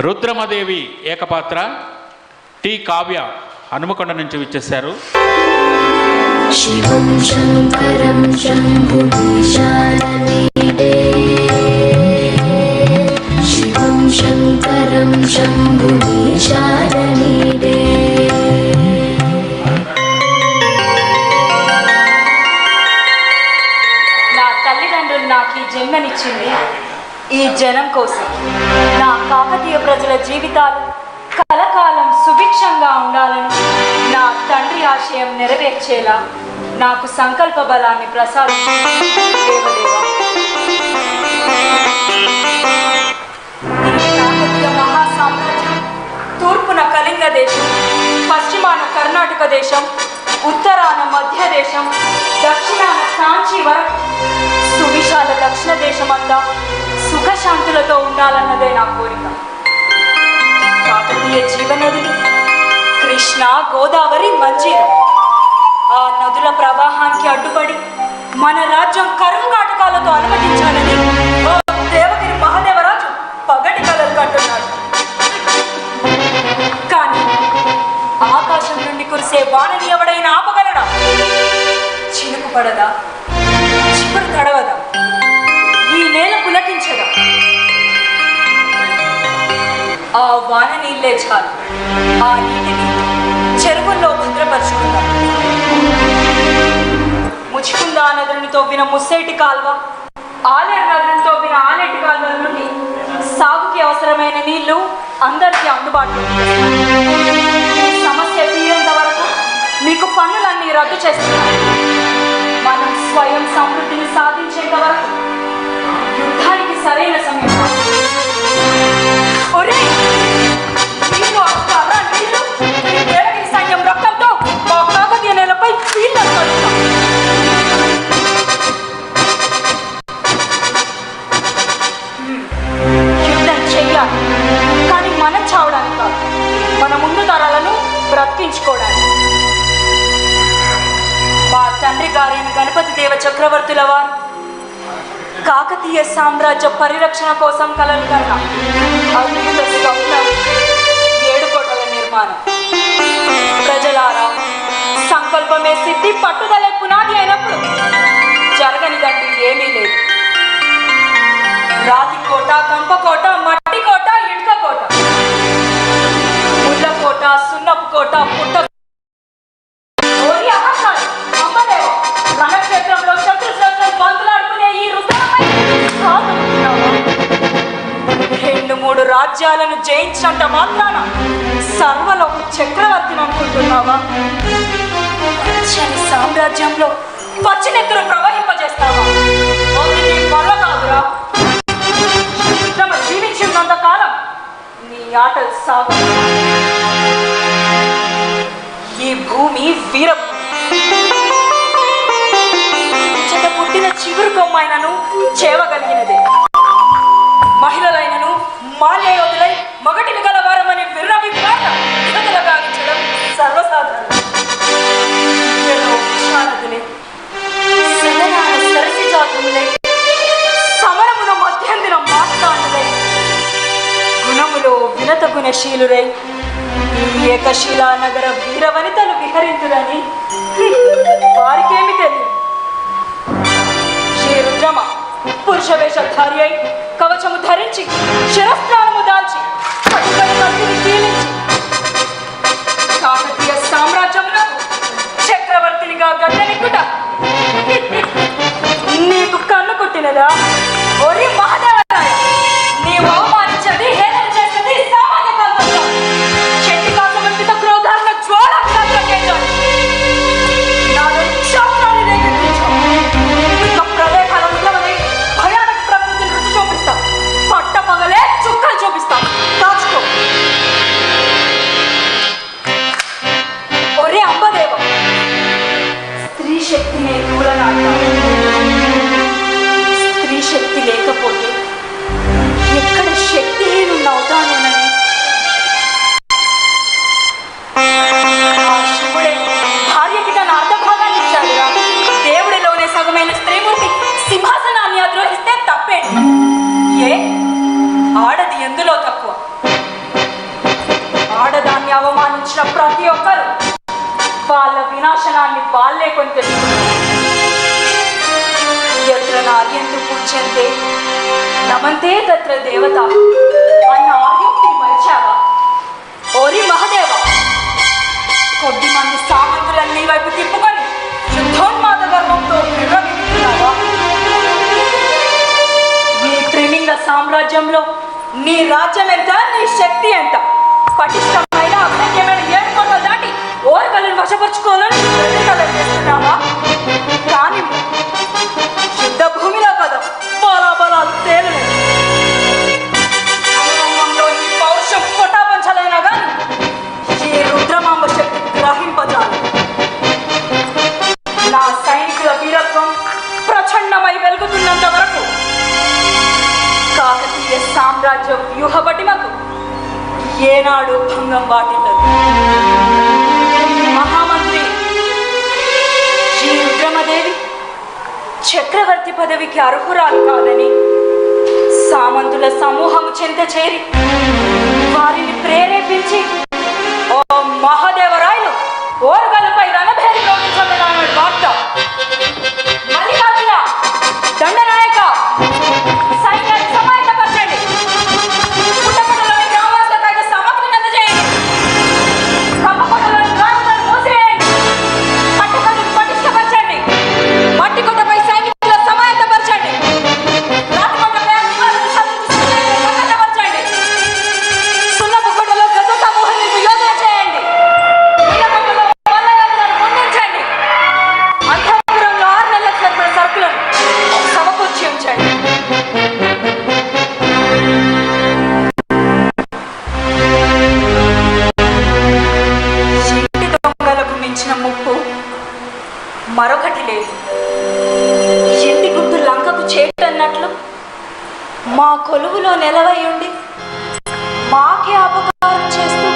రుద్రమదేవి ఏకపాత్ర టి. కావ్య హనుమకొండ నుంచి విచ్చేశారు. శివం శంకరం శివం శంకరం నా తల్లిదండ్రులు నాకు ఈ జన్మనిచ్చింది. ఈ జనం కోసం నా కాకతీయ ప్రజల జీవితాలు కలకాలం సుభిక్షంగా ఉండాలని నా తండ్రి ఆశయం నెరవేర్చేలా నాకు సంకల్ప బలాన్ని ప్రసాదించు దేవదేవా. మహాసామ్రాజ్యం తూర్పున కళింగ దేశం పశ్చిమాన కర్ణాటక దేశం ఉత్తరాన మధ్య దేశం దక్షిణాన కాంచీ వరకు సువిశాల దక్షిణ దేశమంతా ఉండాలన్నదే నా కోరిక. కాకతీయ జీవనదులు కృష్ణ గోదావరి మంజీరం. ఆ నదుల ప్రవాహానికి అడ్డుపడి మన రాజ్యం కరువు కాటకాలతో అనుమతించాలని దేవగిరి మహాదేవరాజు పగటి కలలు కంటున్నాడు కానీ ఆకాశం నుండి కురిసే వానని ఎవడైనా ఆపగలడా? చినుకు పడదా? చిపురు తడవదా? ఈ నేల పులకించదా? ఆ వాన నీళ్ళే చాలు. ఆ నీటిని చెరువుల్లో భద్రపరుచుకుందాం. ముచ్చుకుందా నదులను తవ్విన ముస్సేటి కాల్వ? ఆలయ నదులను తవ్విన ఆలేటి కాల్వ నుండి సాగుకి అవసరమైన నీళ్ళు అందరికీ అందుబాటులో సమస్య తీరేంత వరకు మీకు పన్నులన్నీ రద్దు చేస్తున్నారు మనం స్వయం సమృద్ధిని సాధించేంత వరకు చక్రవర్తుల వారు కాకతీయ సామ్రాజ్య పరిరక్షణ కోసం కలలు కన్న అద్భుత స్వప్నం ఏడుకోటల నిర్మాణం. ప్రజలారా సంకల్పమే సిద్ధి పట్టుదలే పునాది అయినప్పుడు జరగనిదంటూ ఏమీ లేదు. రాతి కోట కంప కోట మట్టి కోట ఇటుక కోట. ముళ్ళ కోట సున్నపు కోట పుట్ట రాజ్యాలను జయించినంత మాత్రాన సర్వలోక చక్రవర్తిని అనుకుంటున్నావా? పచ్చని సామ్రాజ్యంలో పచ్చినెత్తులు ప్రవహింపజేస్తావా? నీ వల్ల కాదురా తమ జీవించినంత కాలం నీ ఆటలు సాగు. ఈ భూమి వీర పుట్టిన చిగురు కొమ్మాయినను చేవగలిగినదే. మహిళల பால்யயோதிலை மகட்டினுகள் వేషధారి అయి కవచము ధరించి శిరస్నానము దాల్చి కీలించి కాకతీయ సామ్రాజ్యంలో చక్రవర్తినిగా గడ్డనిక్కుట నీకు కన్ను కొట్టినదా? ఒరి ఆర్యంతు పూజ్యంతే నమంతే తత్ర దేవత. అన్న ఆర్యుక్తిని మరిచావా? ఓరి మహదేవ! కొద్ది మంది సామంతులన్నీ వైపు తిప్పుకొని శుద్ధోన్మాద ధర్మంతో నిర్వహిస్తున్నావా? నీ త్రిలింగ సామ్రాజ్యంలో నీ రాజ్యం ఎంత నీ శక్తి ఎంత? పటిష్టమైన అసంఖ్యమైన ఏడుకొండలు దాటి ఓర్వలను వశపరుచుకోవాలని చేస్తున్నావా? కానీ బలాబలాలు తేలలేదు రణరంగంలో నీ పౌరుషం కొటాపంచలైనా కానీ ఈ రుద్రమాంబ శక్తి గ్రహింపజాలి. నా సైనికుల వీరత్వం ప్రచండమై వెలుగుతున్నంత వరకు కాకతీయ సామ్రాజ్య వ్యూహ పటిమకు ఏనాడు భంగం వాటిల్లదు. మహామంత్రి శ్రీ రుద్రమదేవి చక్రవర్తి పదవికి అర్హురాలు కాదని సామంతుల సమూహము చెంత చేరి వారిని ప్రేరేపించి ఓ మహాదేవరాయలు ఓర్గలు మరొకటి లేదు. ఇంటి గుర్తు లంకకు చేటన్నట్లు మా కొలువులో నిలవై ఉండి మాకే అపకారం చేస్తూ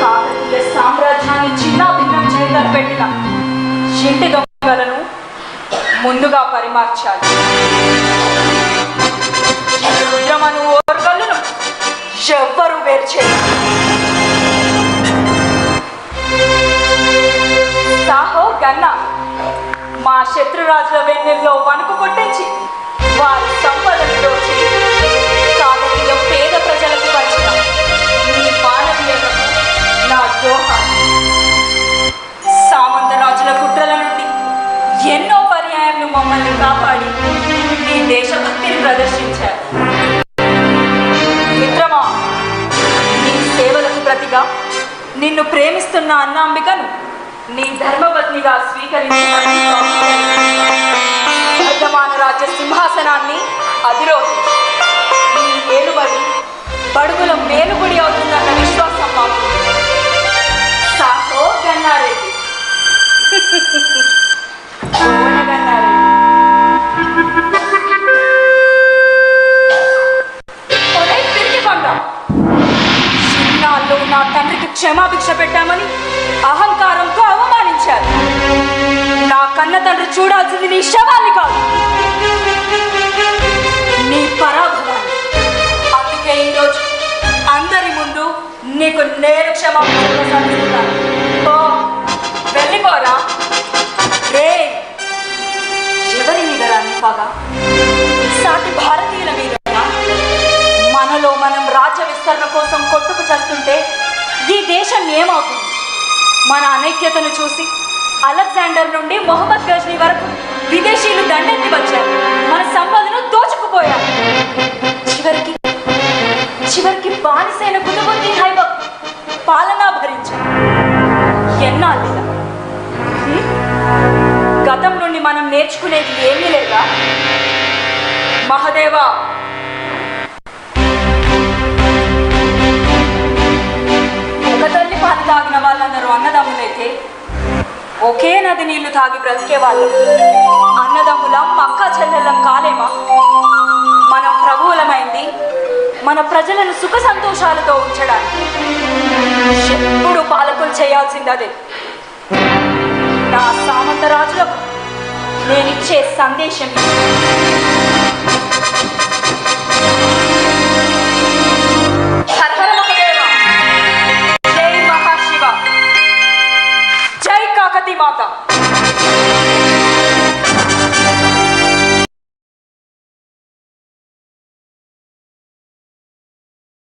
కాకతీయ సామ్రాజ్యాన్ని చిన్నాభిన్నం చేయగల పెట్టిన ఇంటి దొంగలను ముందుగా పరిమార్చాలి. ఈ రుద్రమను ఓర్గల్లును ఎవ్వరూ కన్నా మా శత్రురాజుల వెన్నెల్లో వణుకు పుట్టించి వారి సంపదను దోచి కాకతీయ పేద ప్రజలకు వచ్చిన మీ మానవీయతకు నా దోహాలు. సామంత రాజుల కుట్రల నుండి ఎన్నో పర్యాయంలో మమ్మల్ని కాపాడి మీ దేశభక్తిని ప్రదర్శించారు. మిత్రమా నీ సేవలకు ప్రతిగా నిన్ను ప్రేమిస్తున్న అన్నాంబికను నీ ధర్మపత్నిగా స్వీకరించిన వర్ధమాన రాజ్య సింహాసనాన్ని అధిరోహించు. నీ ఏలుబడి బడుగుల మేలుగుడి అవుతుందన్న విశ్వాసం మాకు. సాహో గన్నారెడ్డి కోన గన్నారెడ్డి నా తండ్రికి క్షమాభిక్ష పెట్టామని అహ చేశారు నా కన్న తండ్రి చూడాల్సింది నీ శవాన్ని కాదు. నీ పరాభవాన్ని. అందుకే ఈరోజు అందరి ముందు నీకు నేను క్షమాపణ ప్రసాదిస్తున్నాను ఓ వెళ్ళిపోరా. రే ఎవరి మీద రాని పగ సాటి భారతీయుల మీద మనలో మనం రాజ్య విస్తరణ కోసం కొట్టుకు చేస్తుంటే ఈ దేశం ఏమవుతుంది? మన అనైక్యతను చూసి అలెగ్జాండర్ నుండి మొహమ్మద్ గజ్నీ వరకు విదేశీయులు దండెత్తి వచ్చారు. మన సంపదను దోచుకుపోయారు. చివరికి చివరికి బానిసైన కుతుబుద్దీ హైబక్ పాలనా భరించారు. ఎన్నాళ్ళు? గతం నుండి మనం నేర్చుకునేది ఏమీ లేదా? మహదేవా! ఒక తల్లి పాలు తాగిన వాళ్ళందరూ అన్నదమ్ములైతే ఒకే నది నీళ్ళు తాగి బ్రతికే వాళ్ళు. అన్నదమ్ములం పక్క చెల్లెళ్ళం కాలేమా? మనం ప్రభువులమైంది మన ప్రజలను సుఖ సంతోషాలతో ఉంచడానికి. ఎప్పుడు పాలకులు చేయాల్సిందదే నా సామంత రాజులకు నేనిచ్చే సందేశం